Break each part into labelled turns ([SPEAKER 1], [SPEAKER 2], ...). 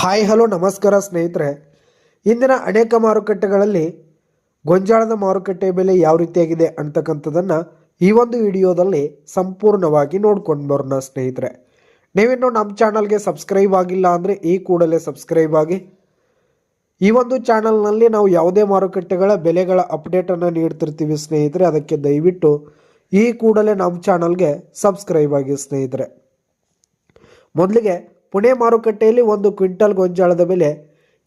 [SPEAKER 1] Hi, hello, ನಮಸ್ಕಾರ ಸ್ನೇಹಿತರೆ. ಇಂದಿನ ಅನೇಕ ಮಾರುಕಟ್ಟೆಗಳಲ್ಲಿ ಗೊಂಜಾಳದ ಮಾರುಕಟ್ಟೆ ಬೆಲೆ ಯಾವ ರೀತಿಯಾಗಿದೆ ಅಂತಕ್ಕಂಥದ್ದನ್ನು ಈ ಒಂದು ವಿಡಿಯೋದಲ್ಲಿ ಸಂಪೂರ್ಣವಾಗಿ ನೋಡ್ಕೊಂಡು ಬರೋಣ ಸ್ನೇಹಿತರೆ. ನೀವಿನ್ನು ನಮ್ಮ ಚಾನಲ್ಗೆ ಸಬ್ಸ್ಕ್ರೈಬ್ ಆಗಿಲ್ಲ ಅಂದರೆ ಈ ಕೂಡಲೇ ಸಬ್ಸ್ಕ್ರೈಬ್ ಆಗಿ. ಈ ಒಂದು ಚಾನಲ್ನಲ್ಲಿ ನಾವು ಯಾವುದೇ ಮಾರುಕಟ್ಟೆಗಳ ಬೆಲೆಗಳ ಅಪ್ಡೇಟನ್ನು ನೀಡ್ತಿರ್ತೀವಿ ಸ್ನೇಹಿತರೆ. ಅದಕ್ಕೆ ದಯವಿಟ್ಟು ಈ ಕೂಡಲೇ ನಮ್ಮ ಚಾನಲ್ಗೆ ಸಬ್ಸ್ಕ್ರೈಬ್ ಆಗಿ ಸ್ನೇಹಿತರೆ. ಮೊದಲಿಗೆ ಪುಣೆ ಮಾರುಕಟ್ಟೆಯಲ್ಲಿ ಒಂದು ಕ್ವಿಂಟಲ್ ಗೊಂಜಾಳದ ಬೆಲೆ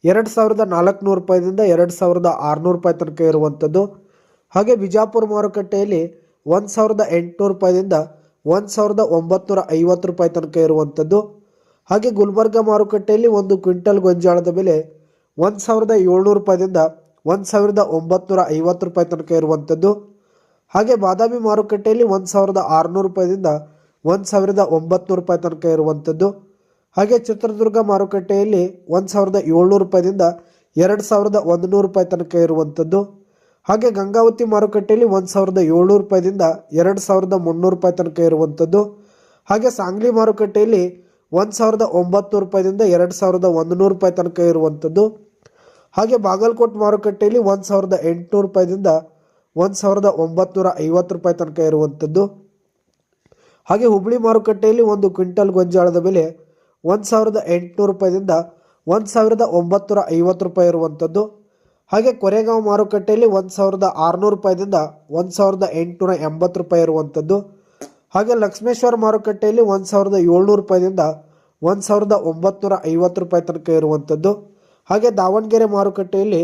[SPEAKER 1] ಎರಡು ಸಾವಿರದ ನಾಲ್ಕುನೂರು ರೂಪಾಯಿದಿಂದ ಎರಡು ಸಾವಿರದ ಆರುನೂರು ರೂಪಾಯಿ ತನಕ ಇರುವಂಥದ್ದು. ಹಾಗೆ ಬಿಜಾಪುರ ಮಾರುಕಟ್ಟೆಯಲ್ಲಿ ಒಂದು ಸಾವಿರದ ಎಂಟುನೂರು ರೂಪಾಯಿದಿಂದ ಒಂದು ಸಾವಿರದ ಒಂಬತ್ತುನೂರ ಐವತ್ತು ರೂಪಾಯಿ ತನಕ ಇರುವಂಥದ್ದು. ಹಾಗೆ ಗುಲ್ಬರ್ಗ ಮಾರುಕಟ್ಟೆಯಲ್ಲಿ ಒಂದು ಕ್ವಿಂಟಲ್ ಗೊಂಜಾಳದ ಬೆಲೆ ಒಂದು ಸಾವಿರದ ಏಳ್ನೂರು ರೂಪಾಯಿದಿಂದ ಒಂದು ಸಾವಿರದ ಒಂಬತ್ತುನೂರ ಐವತ್ತು ರೂಪಾಯಿ ತನಕ ಇರುವಂಥದ್ದು. ಹಾಗೆ ಬಾದಾಮಿ ಮಾರುಕಟ್ಟೆಯಲ್ಲಿ ಒಂದು ಸಾವಿರದ ಆರುನೂರು ರೂಪಾಯಿದಿಂದ ಒಂದು ಸಾವಿರದ ಒಂಬತ್ತುನೂರು ರೂಪಾಯಿ ತನಕ ಇರುವಂಥದ್ದು. ಹಾಗೆ ಚಿತ್ರದುರ್ಗ ಮಾರುಕಟ್ಟೆಯಲ್ಲಿ ಒಂದು ಸಾವಿರದ ಏಳ್ನೂರು ರೂಪಾಯಿದಿಂದ ಎರಡು ಸಾವಿರದ ಒಂದು ನೂರು ರೂಪಾಯಿ ತನಕ ಇರುವಂಥದ್ದು ಹಾಗೆ ಗಂಗಾವತಿ ಮಾರುಕಟ್ಟೆಯಲ್ಲಿ ಒಂದು ಸಾವಿರದ ಏಳ್ನೂರು ರೂಪಾಯಿದಿಂದ ಎರಡು ಸಾವಿರದ ಮುನ್ನೂರು ರೂಪಾಯಿ ತನಕ ಇರುವಂಥದ್ದು ಹಾಗೆ ಸಾಂಗ್ಲಿ ಮಾರುಕಟ್ಟೆಯಲ್ಲಿ ಒಂದು ಸಾವಿರದ ಒಂಬತ್ತು ರೂಪಾಯಿದಿಂದ ಎರಡು ಸಾವಿರದ ಒಂದು ನೂರು ರೂಪಾಯಿ ತನಕ ಇರುವಂಥದ್ದು ಹಾಗೆ ಬಾಗಲಕೋಟೆ ಮಾರುಕಟ್ಟೆಯಲ್ಲಿ ಒಂದು ಸಾವಿರದ ಎಂಟುನೂರು ರೂಪಾಯಿದಿಂದ ಒಂದು ಸಾವಿರದ ಒಂಬತ್ತುನೂರ ಐವತ್ತು ರೂಪಾಯಿ ತನಕ ಇರುವಂಥದ್ದು ಹಾಗೆ ಹುಬ್ಳಿ ಮಾರುಕಟ್ಟೆಯಲ್ಲಿ ಒಂದು ಕ್ವಿಂಟಲ್ ಗೊಂಜಾಳದ ಬೆಲೆ ಒಂದು ಸಾವಿರದ ಎಂಟುನೂರು ರೂಪಾಯಿದಿಂದ ಒಂದು ಸಾವಿರದ ಒಂಬತ್ತುನೂರ ಐವತ್ತು ರೂಪಾಯಿ ಇರುವಂಥದ್ದು. ಹಾಗೆ ಕೊರೆಗಾಂವ್ ಮಾರುಕಟ್ಟೆಯಲ್ಲಿ ಒಂದು ಸಾವಿರದ ಆರುನೂರು ರೂಪಾಯಿದಿಂದ ಒಂದು ಸಾವಿರದ ಎಂಟುನೂರ ಎಂಬತ್ತು ರೂಪಾಯಿ ಇರುವಂಥದ್ದು. ಹಾಗೆ ಲಕ್ಷ್ಮೇಶ್ವರ ಮಾರುಕಟ್ಟೆಯಲ್ಲಿ ಒಂದು ಸಾವಿರದ ಏಳ್ನೂರು ರೂಪಾಯಿದಿಂದ ಒಂದು ಸಾವಿರದ ಒಂಬತ್ತುನೂರ ಐವತ್ತು ರೂಪಾಯಿ ತನಕ ಇರುವಂಥದ್ದು. ಹಾಗೆ ದಾವಣಗೆರೆ ಮಾರುಕಟ್ಟೆಯಲ್ಲಿ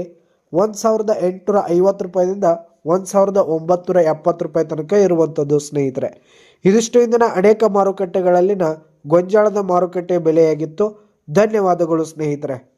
[SPEAKER 1] ಒಂದು ಸಾವಿರದ ಎಂಟುನೂರ ಐವತ್ತು ರೂಪಾಯಿದಿಂದ ಒಂದು ಸಾವಿರದ ಒಂಬತ್ತುನೂರ ಎಪ್ಪತ್ತು ರೂಪಾಯಿ ತನಕ ಇರುವಂಥದ್ದು ಸ್ನೇಹಿತರೆ. ಇದಿಷ್ಟು ಇಂದಿನ ಅನೇಕ ಮಾರುಕಟ್ಟೆಗಳಲ್ಲಿನ ಗೊಂಜಾಳದ ಮಾರುಕಟ್ಟೆ ಬೆಲೆಯಾಗಿತ್ತು. ಧನ್ಯವಾದಗಳು ಸ್ನೇಹಿತರೆ.